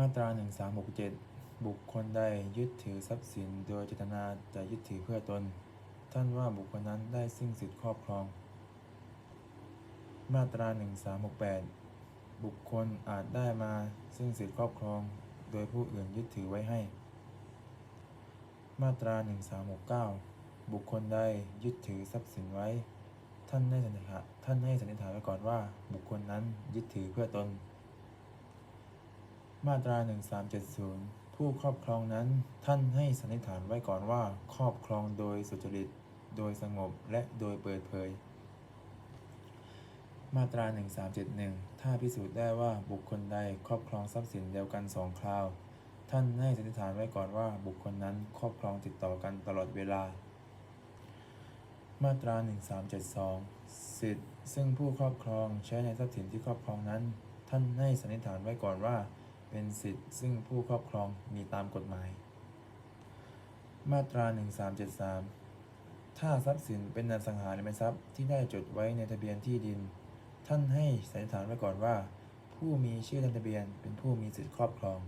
มาตรา 1367 บุคคลใดยึดถือทรัพย์สินโดยเจตนาจะยึดถือเพื่อตน ท่านว่าบุคคลนั้นได้สิ้นสิทธิครอบครอง มาตรา 1368 บุคคลอาจได้มาซึ่งสิทธิครอบครอง โดยผู้อื่นยึดถือไว้ให้ มาตรา 1369 บุคคลใดยึดถือทรัพย์สินไว้ ท่านให้สันนิษฐานท่านให้สันนิษฐานไว้ก่อนว่า บุคคลนั้นยึดถือเพื่อตน มาตรา 1370 ผู้ครอบครองนั้น ท่านให้สันนิษฐานไว้ก่อนว่า ครอบครองโดยสุจริต โดยสงบและโดยเปิดเผย มาตรา 1371 ถ้าพิสูจน์ได้ว่าบุคคลใดครอบครองทรัพย์สินเดียวกันสองคราว ท่านให้สันนิษฐานไว้ก่อนว่า บุคคลนั้นครอบครองติดต่อกันตลอดเวลา มาตรา 1372 สิทธิ์ ซึ่งผู้ครอบครองใช้ในทรัพย์สินที่ครอบครองนั้น ท่านให้สันนิษฐานไว้ก่อนว่า เป็นสิทธิ์ซึ่งผู้ครอบครองมีตามกฎหมาย มาตรา 1373 ถ้าทรัพย์สินเป็นอสังหาริมทรัพย์ที่ได้จดไว้ในทะเบียนที่ดิน ท่านให้สันนิษฐานไว้ก่อนว่า ผู้มีชื่อในทะเบียนเป็นผู้มีสิทธิครอบครอง